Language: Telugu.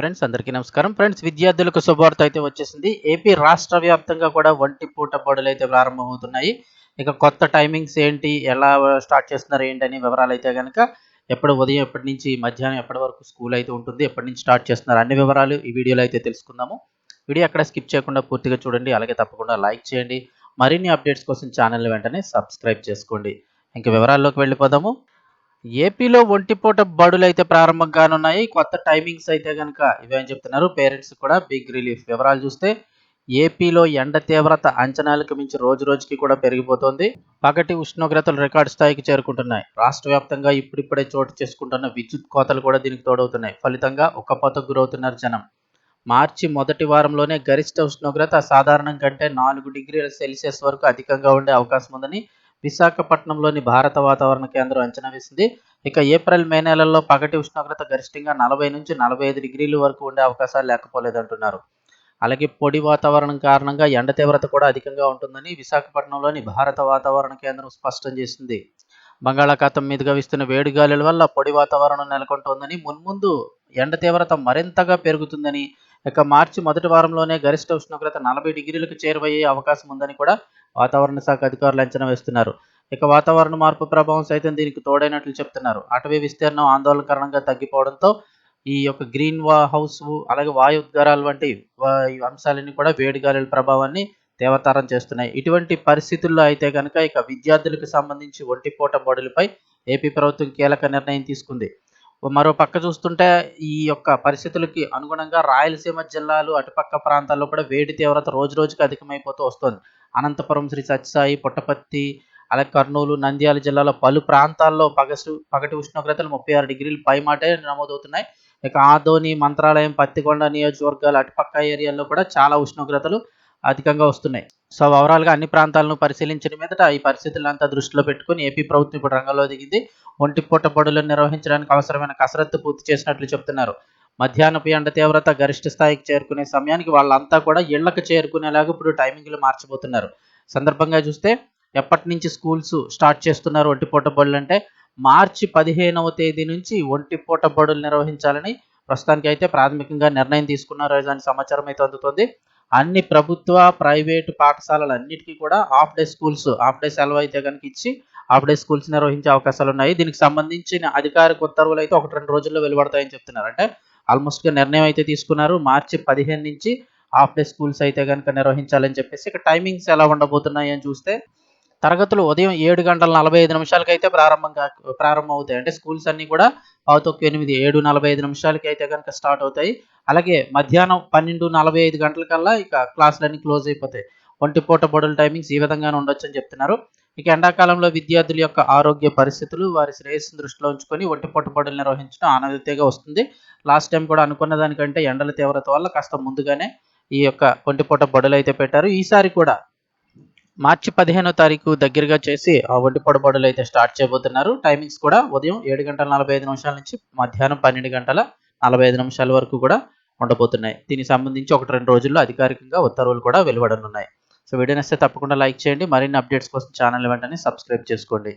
ఫ్రెండ్స్ అందరికీ నమస్కారం. ఫ్రెండ్స్ విద్యార్థులకు శుభవార్త అయితే వచ్చేసింది. ఏపీ రాష్ట్ర వ్యాప్తంగా కూడా ఒంటి పూట బడులు అయితే ప్రారంభమవుతున్నాయి. ఇక కొత్త టైమింగ్స్ ఏంటి ఎలా స్టార్ట్ చేస్తున్నారు ఏంటి అని వివరాలు అయితే కనుక ఎప్పుడు ఉదయం ఎప్పటి నుంచి మధ్యాహ్నం ఎప్పటి వరకు స్కూల్ అయితే ఉంటుంది ఎప్పటి నుంచి స్టార్ట్ చేస్తున్నారు అన్ని వివరాలు ఈ వీడియోలో అయితే తెలుసుకుందాము. వీడియో అక్కడ స్కిప్ చేయకుండా పూర్తిగా చూడండి అలాగే తప్పకుండా లైక్ చేయండి. మరిన్ని అప్డేట్స్ కోసం ఛానల్ వెంటనే సబ్స్క్రైబ్ చేసుకోండి. ఇంక వివరాల్లోకి వెళ్ళిపోదాము. ఏపీలో ఒంటిపూట బడులు అయితే ప్రారంభం కానున్నాయి. కొత్త టైమింగ్స్ అయితే కనుక ఇవేం చెప్తున్నారు. పేరెంట్స్ కూడా బిగ్ రిలీఫ్ వివరాలు చూస్తే ఏపీలో ఎండ తీవ్రత అంచనాలకు మించి రోజు రోజుకి కూడా పెరిగిపోతుంది. పగటి ఉష్ణోగ్రతలు రికార్డు స్థాయికి చేరుకుంటున్నాయి. రాష్ట్ర వ్యాప్తంగా ఇప్పుడిప్పుడే చోటు చేసుకుంటున్న విద్యుత్ కోతలు కూడా దీనికి తోడవుతున్నాయి. ఫలితంగా ఉక్కపోతకు గురవుతున్నారు జనం. మార్చి మొదటి వారంలోనే గరిష్ట ఉష్ణోగ్రత సాధారణం కంటే నాలుగు డిగ్రీల సెల్సియస్ వరకు అధికంగా ఉండే అవకాశం ఉందని విశాఖపట్నంలోని భారత వాతావరణ కేంద్రం అంచనా వేసింది. ఇక ఏప్రిల్ మే నెలల్లో పగటి ఉష్ణోగ్రత గరిష్టంగా నలభై నుంచి నలభై ఐదు డిగ్రీల వరకు ఉండే అవకాశాలు లేకపోలేదంటున్నారు. అలాగే పొడి వాతావరణం కారణంగా ఎండ తీవ్రత కూడా అధికంగా ఉంటుందని విశాఖపట్నంలోని భారత వాతావరణ కేంద్రం స్పష్టం చేసింది. బంగాళాఖాతం మీదుగా వీస్తున్న వేడి గాలుల వల్ల పొడి వాతావరణం నెలకొంటోందని మున్ముందు ఎండ తీవ్రత మరింతగా పెరుగుతుందని ఇక మార్చి మొదటి వారంలోనే గరిష్ట ఉష్ణోగ్రత నలభై డిగ్రీలకు చేరువయ్యే అవకాశం ఉందని కూడా వాతావరణ శాఖ అధికారులు అంచనా వేస్తున్నారు. ఇక వాతావరణ మార్పు ప్రభావం సైతం దీనికి తోడైనట్లు చెప్తున్నారు. అటవీ విస్తీర్ణం ఆందోళనకరణంగా తగ్గిపోవడంతో ఈ యొక్క గ్రీన్ వా హౌస్ అలాగే వాయు ఉద్గారాలు వంటి అంశాలన్నీ కూడా వేడి గాలుల ప్రభావాన్ని తీవ్రతరం చేస్తున్నాయి. ఇటువంటి పరిస్థితుల్లో అయితే కనుక ఇక విద్యార్థులకు సంబంధించి ఒంటిపూట బడులపై ఏపీ ప్రభుత్వం కీలక నిర్ణయం తీసుకుంది. మరో పక్క చూస్తుంటే ఈ యొక్క పరిస్థితులకి అనుగుణంగా రాయలసీమ జిల్లాలు అటుపక్క ప్రాంతాల్లో కూడా వేడి తీవ్రత రోజు రోజుకి అధికమైపోతూ వస్తుంది. అనంతపురం శ్రీ సత్యసాయి పుట్టపత్తి అలాగే కర్నూలు నంద్యాల జిల్లాలో పలు ప్రాంతాల్లో పగసు పగటి ఉష్ణోగ్రతలు ముప్పై ఆరు డిగ్రీలు పైమాటే నమోదవుతున్నాయి. ఇక ఆదోని మంత్రాలయం పత్తికొండ నియోజకవర్గాలు అటుపక్క ఏరియాల్లో కూడా చాలా ఉష్ణోగ్రతలు అధికంగా వస్తున్నాయి. సో ఓవరాల్గా అన్ని ప్రాంతాలను పరిశీలించిన మీదట ఈ పరిస్థితులంతా దృష్టిలో పెట్టుకుని ఏపీ ప్రభుత్వం ఇప్పుడు రంగంలో దిగింది. ఒంటిపూట బడులను నిర్వహించడానికి అవసరమైన కసరత్తు పూర్తి చేసినట్లు చెప్తున్నారు. మధ్యాహ్నపు ఎండ తీవ్రత గరిష్ట స్థాయికి చేరుకునే సమయానికి వాళ్ళంతా కూడా ఇళ్ళకు చేరుకునేలాగా ఇప్పుడు టైమింగ్లు మార్చబోతున్నారు. సందర్భంగా చూస్తే ఎప్పటి నుంచి స్కూల్స్ స్టార్ట్ చేస్తున్నారు ఒంటిపూట బడులు అంటే మార్చి పదిహేనవ తేదీ నుంచి ఒంటిపూట బడులు నిర్వహించాలని ప్రస్తుతానికి అయితే ప్రాథమికంగా నిర్ణయం తీసుకున్నారు దాని సమాచారం అయితే అందుతుంది. అన్ని ప్రభుత్వ ప్రైవేటు పాఠశాలలన్నిటికీ కూడా half day schools half day సెలవు అయితే కనుక ఇచ్చి హాఫ్ డే స్కూల్స్ నిర్వహించే అవకాశాలు ఉన్నాయి. దీనికి సంబంధించిన అధికారిక ఉత్తర్వులు అయితే ఒకటి రెండు రోజుల్లో వెలువడతాయని చెప్తున్నారు. అంటే ఆల్మోస్ట్గా నిర్ణయం అయితే తీసుకున్నారు. మార్చి పదిహేను నుంచి హాఫ్ డే స్కూల్స్ అయితే కనుక నిర్వహించాలని చెప్పేసి ఇక టైమింగ్స్ ఎలా ఉండబోతున్నాయి అని చూస్తే తరగతులు ఉదయం ఏడు గంటల నలభై ఐదు నిమిషాలకి అయితే ప్రారంభం ప్రారంభం అవుతాయి అంటే స్కూల్స్ అన్నీ కూడా పావుతొక్కు ఎనిమిది ఏడు నలభై ఐదు నిమిషాలకి అయితే కనుక స్టార్ట్ అవుతాయి. అలాగే మధ్యాహ్నం పన్నెండు నలభై ఐదు గంటలకల్లా ఇక క్లాసులన్నీ క్లోజ్ అయిపోతాయి. ఒంటిపూట బడుల టైమింగ్స్ ఈ విధంగానే ఉండొచ్చు అని చెప్తున్నారు. ఇక ఎండాకాలంలో విద్యార్థుల యొక్క ఆరోగ్య పరిస్థితులు వారి శ్రేయస్సును దృష్టిలో ఉంచుకొని ఒంటిపూట బడులు నిర్వహించడం ఆనదితేగా వస్తుంది. లాస్ట్ టైం కూడా అనుకున్న దానికంటే ఎండల తీవ్రత వల్ల కాస్త ముందుగానే ఈ యొక్క ఒంటిపూట బడులు అయితే పెట్టారు. ఈసారి కూడా మార్చి పదిహేనో తారీఖు దగ్గరగా చేసి ఆ ఒంటి పొడబడులు అయితే స్టార్ట్ చేయబోతున్నారు. టైమింగ్స్ కూడా ఉదయం ఏడు గంటల నలభై ఐదు నిమిషాల నుంచి మధ్యాహ్నం పన్నెండు గంటల నలభై ఐదు నిమిషాల వరకు కూడా ఉండబోతున్నాయి. దీనికి సంబంధించి ఒకటి రెండు రోజుల్లో అధికారికంగా ఉత్తర్వులు కూడా వెలువడనున్నాయి. సో వీడియో నచ్చితే తప్పకుండా లైక్ చేయండి. మరిన్ని అప్డేట్స్ కోసం ఛానల్ వెంటనే సబ్స్క్రైబ్ చేసుకోండి.